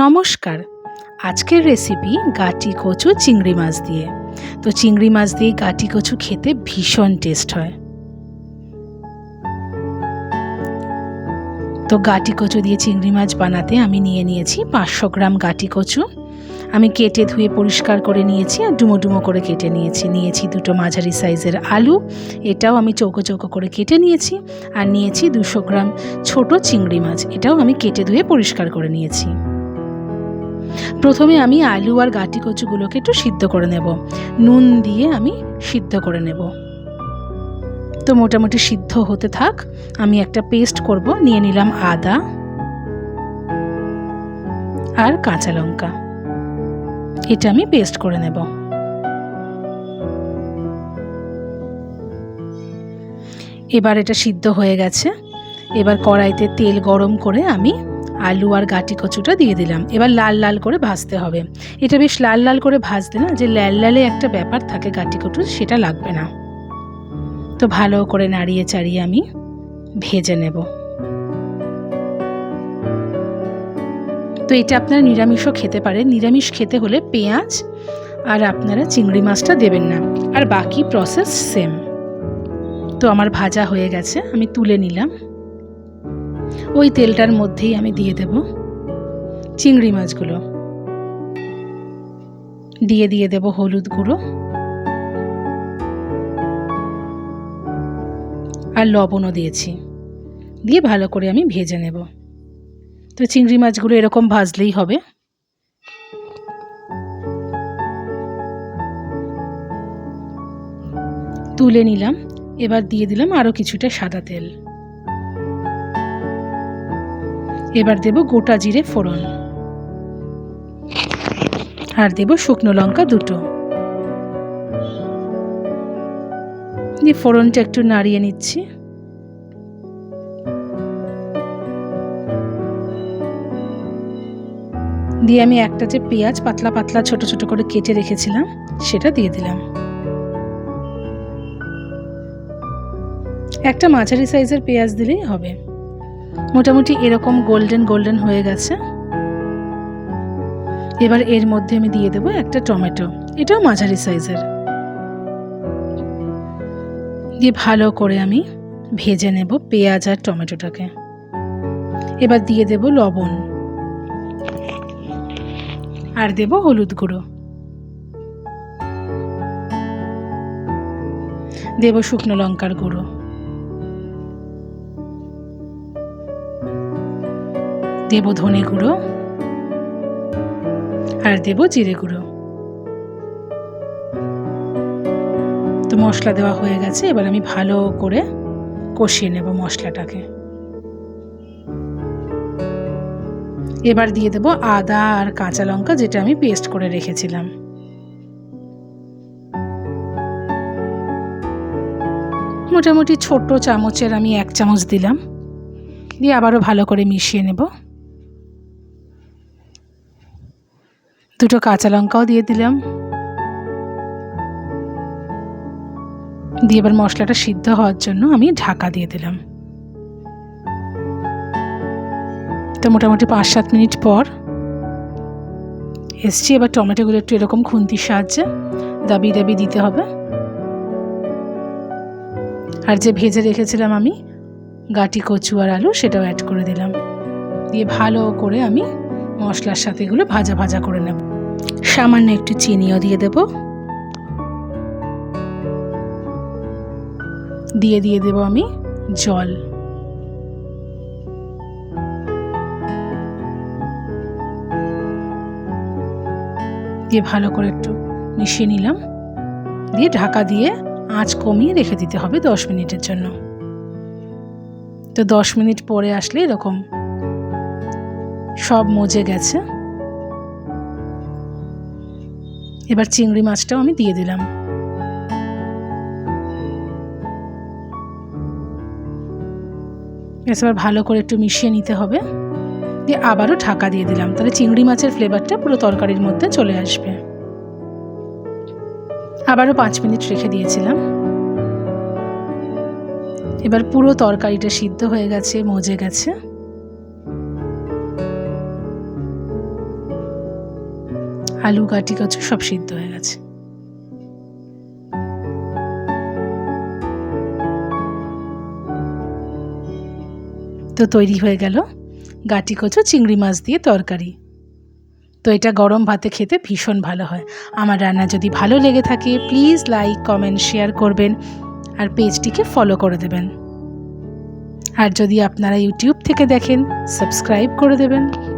নমস্কার। আজকের রেসিপি গাটি কচু চিংড়ি মাছ দিয়ে। তো চিংড়ি মাছ দিয়ে গাটি কচু খেতে ভীষণ টেস্ট হয়। তো গাটি কচু দিয়ে চিংড়ি মাছ বানাতে আমি নিয়ে নিয়েছি পাঁচশো গ্রাম গাটি কচু। আমি কেটে ধুয়ে পরিষ্কার করে নিয়েছি আর ডুমো ডুমো করে কেটে নিয়েছি। নিয়েছি দুটো মাঝারি সাইজের আলু, এটাও আমি চৌকো চৌকো করে কেটে নিয়েছি আর নিয়েছি দুশো গ্রাম ছোট চিংড়ি মাছ। এটাও আমি কেটে ধুয়ে পরিষ্কার করে নিয়েছি। প্রথমে আমি আলু আর গাটি কচুগুলোকে একটু সিদ্ধ করে নেব। নুন দিয়ে আমি সিদ্ধ করে নেব। তো মোটামুটি সিদ্ধ হতে থাক, আমি একটা পেস্ট করব, নিয়ে নিলাম আদা আর কাঁচা লঙ্কা। এটা আমি পেস্ট করে নেব। এবার এটা সিদ্ধ হয়ে গেছে। এবার কড়াইতে তেল গরম করে আমি আলু আর গাটি কচুটা দিয়ে দিলাম। এবার লাল লাল করে ভাজতে হবে। এটা বেশ লাল লাল করে ভাজতে না যে লাল লালে একটা ব্যাপার থাকে গাটি কচুর সেটা লাগবে না। তো ভালো করে নাড়িয়ে চাড়িয়ে আমি ভেজে নেব। তো এটা আপনারা নিরামিষও খেতে পারেন। নিরামিষ খেতে হলে পেঁয়াজ আর আপনারা চিংড়ি মাছটা দেবেন না। আর বাকি প্রসেস সেম তো আমার ভাজা হয়ে গেছে, আমি তুলে নিলাম। ওই তেলটার মধ্যেই আমি দিয়ে দেব চিংড়ি মাছগুলো। দিয়ে দিয়ে দেব হলুদ গুঁড়ো আর লবণও দিয়েছি। দিয়ে ভালো করে আমি ভেজে নেব। তো চিংড়ি মাছগুলো এরকম ভাজলেই হবে। তুলে নিলাম। এবার দিয়ে দিলাম আরও কিছুটা সাদা তেল। এবার দেব গোটা জিরে ফোড়ন। আর দেব শুকনো লঙ্কা দুটো। দিয়ে ফোড়নটা একটু নাড়িয়ে নিচ্ছি। দিয়ে আমি একটা যে পেঁয়াজ পাতলা পাতলা ছোট ছোট করে কেটে রেখেছিলাম, সেটা দিয়ে দিলাম। একটা মাঝারি সাইজের পেঁয়াজ দিলেই হবে। মোটামুটি এরকম গোল্ডেন গোল্ডেন হয়ে গেছে। এবার এর মধ্যে আমি দিয়ে দেবো একটা টমেটো। এটাও মাঝারি সাইজের। দিয়ে ভালো করে আমি ভেজে নেব পেঁয়াজ আর টমেটোটাকে। এবার দিয়ে দেব লবণ। আর দেব হলুদ গুঁড়ো। দেব শুকনো লঙ্কার গুঁড়ো। দেব ধনে গুঁড়ো আর দেব জিরে গুঁড়ো। তো মশলা দেওয়া হয়ে গেছে, এবার আমি ভালো করে কষিয়ে নেব মশলাটাকে। এবার দিয়ে দেব আদা আর কাঁচা লঙ্কা, যেটা আমি পেস্ট করে রেখেছিলাম। মোটামুটি ছোট চামচের আমি এক চামচ দিলাম। দিয়ে আবারও ভালো করে মিশিয়ে নেব। দুটো কাঁচা লঙ্কাও দিয়ে দিলাম। দিয়ে এবার মশলাটা সিদ্ধ হওয়ার জন্য আমি ঢাকা দিয়ে দিলাম। তো মোটামুটি পাঁচ সাত মিনিট পর এসছি। এবার টমেটোগুলো একটু এরকম খুন্তির সাহায্যে দাবি দাবি দিতে হবে। আর যে ভেজে রেখেছিলাম আমি, গাটি, কচু আর আলু, সেটাও অ্যাড করে দিলাম। দিয়ে ভালো করে আমি মশলার সাথে এগুলো ভাজা ভাজা করে নেব। সামান্য একটু চিনিও দিয়ে দেব। দিয়ে দিয়ে দেব আমি জল। দিয়ে ভালো করে একটু মিশিয়ে নিলাম। দিয়ে ঢাকা দিয়ে আঁচ কমিয়ে রেখে দিতে হবে দশ মিনিটের জন্য। তো দশ মিনিট পরে আসলে এরকম সব মজে গেছে। এবার চিংড়ি মাছটাও আমি দিয়ে দিলাম। এবার ভালো করে একটু মিশিয়ে নিতে হবে। দিয়ে আবারও ঢাকা দিয়ে দিলাম। তাহলে চিংড়ি মাছের ফ্লেভারটা পুরো তরকারির মধ্যে চলে আসবে। আবারও পাঁচ মিনিট রেখে দিয়েছিলাম। এবার পুরো তরকারিটা সিদ্ধ হয়ে গেছে, মজে গেছে। আলু গাটি কচু সব সিদ্ধ হয়ে গেছে। তো তৈরি হয়ে গেল গাটি কচু, চিংড়ি মাছ দিয়ে তরকারি। তো এটা গরম ভাতে খেতে ভীষণ ভালো হয়। আমার রান্না যদি ভালো লেগে থাকে প্লিজ লাইক কমেন্ট শেয়ার করবেন আর পেজটিকে ফলো করে দেবেন। আর যদি আপনারা ইউটিউব থেকে দেখেন সাবস্ক্রাইব করে দেবেন।